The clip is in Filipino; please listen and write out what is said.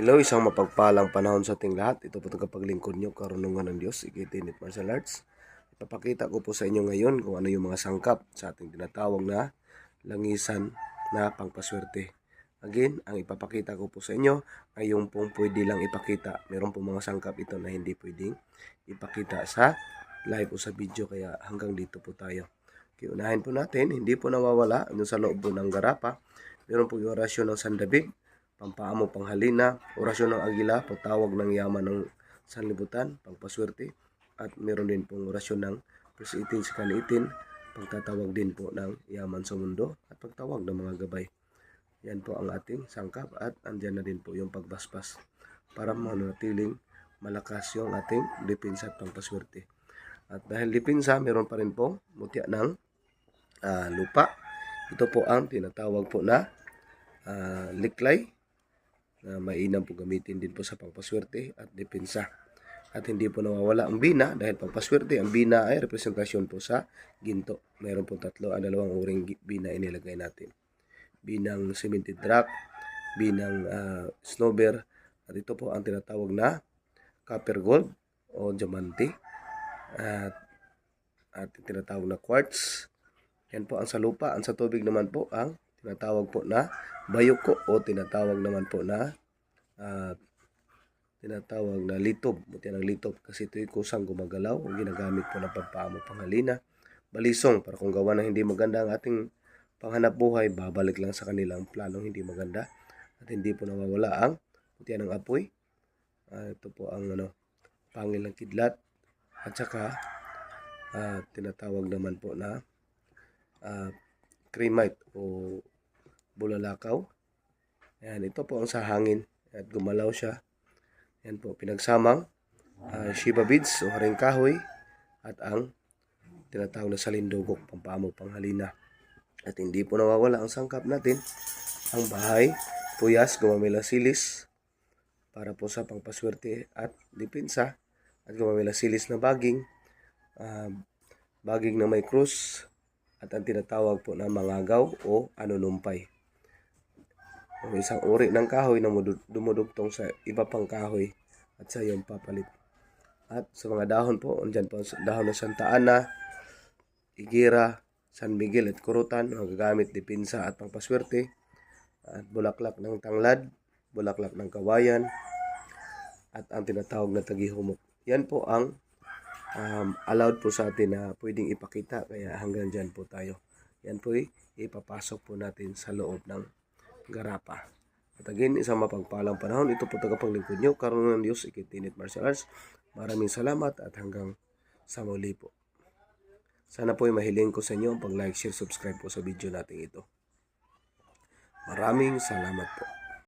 Hello, isang mapagpalang panahon sa ating lahat. Ito po itong kapaglingkod nyo, karunungan ng Diyos, ikitinit martial arts. Ipapakita ko po sa inyo ngayon kung ano yung mga sangkap sa ating tinatawag na langisan na pangpaswerte. Again, ang ipapakita ko po sa inyo ay yung pong pwede lang ipakita. Meron po mga sangkap ito na hindi pwedeng ipakita sa live o sa video kaya hanggang dito po tayo. Okay, unahin po natin, hindi po nawawala ano sa loob po ng garapa. Meron po yung orasyon ng sandabig, pampaamo panghalina, orasyon ng agila, pagtawag ng yaman ng sanlibutan, pangpaswerte, at meron din pong orasyon ng presitin sa kaniitin, pagtatawag din po ng yaman sa mundo, at pagtawag ng mga gabay. Yan po ang ating sangkap at andyan na din po yung pagbasbas para manatiling malakas yung ating depensa at pangpaswerte. At dahil depensa, meron pa rin po mutya ng ah, lupa. Ito po ang tinatawag po na ah, liklay na mainam po gamitin din po sa pangpaswerte at depensa. At hindi po nawawala ang bina dahil pangpaswerte, ang bina ay representasyon po sa ginto. Meron po tatlo, ang dalawang uring bina inilagay natin. Binang cemented rock, binang ah, snowbear, at ito po ang tinatawag na copper gold o diamante. At, at tinatawag na quartz. Yan po ang sa lupa. Ang sa tubig naman po ang tinatawag po na bayuko o tinatawag naman po na ah, tinatawag na litob. Buti ng litob kasi ito yung kusang gumagalaw o ginagamit po ng pagpaamo panghalina. Balisong para kung gawa ng hindi maganda ang ating panghanap buhay, babalik lang sa kanilang planong hindi maganda at hindi po nawawala ang puti ng apoy. Ah, ito po ang ano, pangil ng kidlat at saka ah, tinatawag naman po na ah, cremite o bulalakaw. Ayan, ito po ang sa hangin at gumalaw siya. Yan po, pinagsamang ah, Shiba beads o haring kahoy at ang tinatawag na salindugok, pampamo, panghalina. At hindi po nawawala ang sangkap natin, ang bahay, puyas, gumamila silis, para po sa pangpaswerte at depensa, at gumamila silis na baging, ah, baging na may krus, at ang tinatawag po na mangagaw o anunumpay. Ang isang uri ng kahoy na mudu- dumudugtong sa iba pang kahoy at sa iyong papalit. At sa mga dahon po, andyan po ang dahon ng Santa Ana, Igira, San Miguel at Kurutan, mga gagamit dipinsa at pangpaswerte, at bulaklak ng tanglad, bulaklak ng kawayan, at ang tinatawag na tagihumok. Yan po ang um, allowed po sa atin na pwedeng ipakita, kaya hanggang dyan po tayo. Yan po ipapasok po natin sa loob ng garapa. At again, isang mapagpalang panahon. Ito po tagapaglingkod nyo. Karoon ng Diyos, ikitinit martial arts. Maraming salamat at hanggang sa muli po. Sana po ay mahiling ko sa inyo ang pag-like, share, subscribe po sa video natin ito. Maraming salamat po.